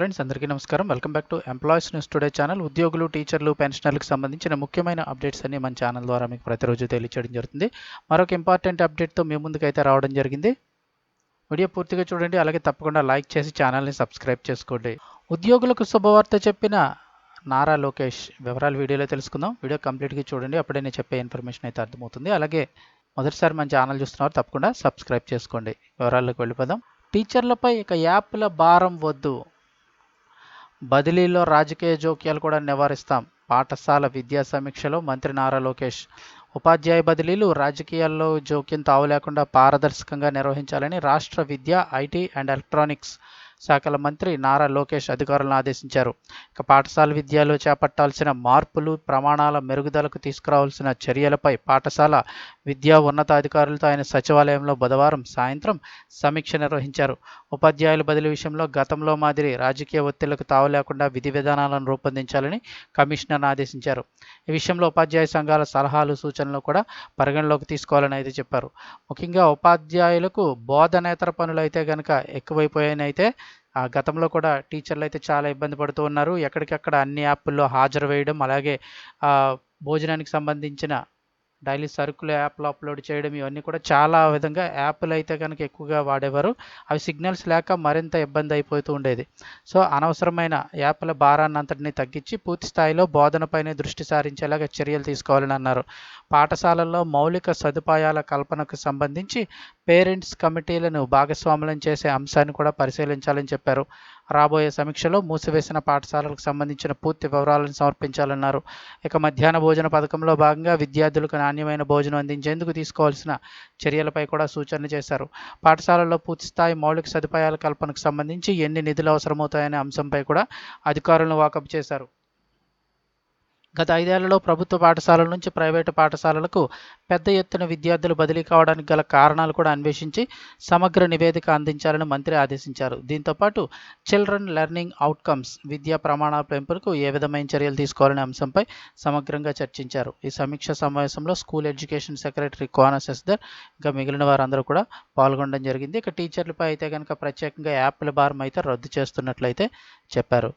Friends అందరికీ నమస్కారం. Welcome back to employees news today channel ఉద్యోగులు టీచర్లు పెన్షనర్లకు సంబంధించిన ముఖ్యమైన అప్డేట్స్ అన్ని మన ఛానల్ ద్వారా మీకు ప్రతిరోజు తెలియచేయడం జరుగుతుంది. మరొక ఇంపార్టెంట్ అప్డేట్తో మీ ముందుకైతే రావడం జరిగింది. వీడియో పూర్తిగా చూడండి. అలాగే తప్పకుండా లైక్ చేసి ఛానల్ని సబ్స్క్రైబ్ చేసుకోండి. ఉద్యోగులకు శుభవార్త చెప్పిన నారా లోకేష్ వివరాలు వీడియోలో తెలుసుకుందాం. వీడియో కంప్లీట్గా చూడండి. అప్పుడే నేను చెప్పే ఇన్ఫర్మేషన్ అయితే అర్థమవుతుంది. అలాగే మొదటిసారి మన ఛానల్ చూస్తున్నారు తప్పకుండా సబ్స్క్రైబ్ చేసుకోండి. వివరాల్లోకి వెళ్ళిపోదాం. టీచర్లపై ఇక యాప్ల భారం వద్దు. బదిలీలో రాజకీయ జోక్యాలు కూడా నివారిస్తాం. పాఠశాల విద్యా సమీక్షలో మంత్రి నారా లోకేష్. ఉపాధ్యాయ బదిలీలు రాజకీయాల్లో జోక్యం తావు లేకుండా పారదర్శకంగా నిర్వహించాలని రాష్ట్ర విద్య ఐటీ అండ్ ఎలక్ట్రానిక్స్ శాఖల మంత్రి నారా లోకేష్ అధికారులను ఆదేశించారు. ఇక పాఠశాల విద్యలో చేపట్టాల్సిన మార్పులు ప్రమాణాల మెరుగుదలకు తీసుకురావాల్సిన చర్యలపై పాఠశాల విద్యా ఉన్నతాధికారులతో ఆయన సచివాలయంలో బుధవారం సాయంత్రం సమీక్ష నిర్వహించారు. ఉపాధ్యాయుల బదిలీ విషయంలో గతంలో మాదిరి రాజకీయ ఒత్తిళ్ళకు తావు లేకుండా విధి విధానాలను రూపొందించాలని కమిషనర్ ఆదేశించారు. ఈ విషయంలో ఉపాధ్యాయ సంఘాల సలహాలు సూచనలు కూడా పరిగణలోకి తీసుకోవాలని అయితే చెప్పారు. ముఖ్యంగా ఉపాధ్యాయులకు బోధనేతర పనులు అయితే కనుక ఎక్కువైపోయాయని అయితే గతంలో కూడా టీచర్లు అయితే చాలా ఇబ్బంది పడుతూ ఉన్నారు. ఎక్కడికక్కడ అన్ని యాప్ల్లో హాజరు వేయడం అలాగే భోజనానికి సంబంధించిన డైలీ సరుకులు యాప్లు అప్లోడ్ చేయడం ఇవన్నీ కూడా చాలా విధంగా యాప్లు అయితే కనుక ఎక్కువగా వాడేవారు. అవి సిగ్నల్స్ లేక మరింత ఇబ్బంది అయిపోతూ ఉండేది. సో అనవసరమైన యాప్ల భారాన్ని అంతటిని తగ్గించి పూర్తి స్థాయిలో బోధనపైనే దృష్టి సారించేలాగా చర్యలు తీసుకోవాలని అన్నారు. పాఠశాలల్లో మౌలిక సదుపాయాల కల్పనకు సంబంధించి పేరెంట్స్ కమిటీలను భాగస్వాములను చేసే అంశాన్ని కూడా పరిశీలించాలని చెప్పారు. రాబోయే సమీక్షలో మూసివేసిన పాఠశాలలకు సంబంధించిన పూర్తి వివరాలను సమర్పించాలన్నారు. ఇక మధ్యాహ్న భోజన పథకంలో భాగంగా విద్యార్థులకు నాణ్యమైన భోజనం అందించేందుకు తీసుకోవాల్సిన చర్యలపై కూడా సూచనలు చేశారు. పాఠశాలల్లో పూర్తిస్థాయి మౌలిక సదుపాయాల కల్పనకు సంబంధించి ఎన్ని నిధులు అవసరమవుతాయనే అంశంపై కూడా అధికారులను వాకప్ చేశారు. గత ఐదేళ్ళలో ప్రభుత్వ పాఠశాలల నుంచి ప్రైవేటు పాఠశాలలకు పెద్ద ఎత్తున విద్యార్థులు బదిలీ కావడానికి గల కారణాలు కూడా అన్వేషించి సమగ్ర నివేదిక అందించాలని మంత్రి ఆదేశించారు. దీంతోపాటు చిల్డ్రన్ లెర్నింగ్ అవుట్కమ్స్ విద్యా ప్రమాణాల పెంపునకు ఏ విధమైన చర్యలు తీసుకోవాలనే అంశంపై సమగ్రంగా చర్చించారు. ఈ సమీక్ష సమావేశంలో school education secretary Kona Sasidhar ఇంకా మిగిలిన వారందరూ కూడా పాల్గొనడం జరిగింది. ఇక టీచర్లపై అయితే కనుక ప్రత్యేకంగా యాప్ల భారం అయితే రద్దు చేస్తున్నట్లయితే చెప్పారు.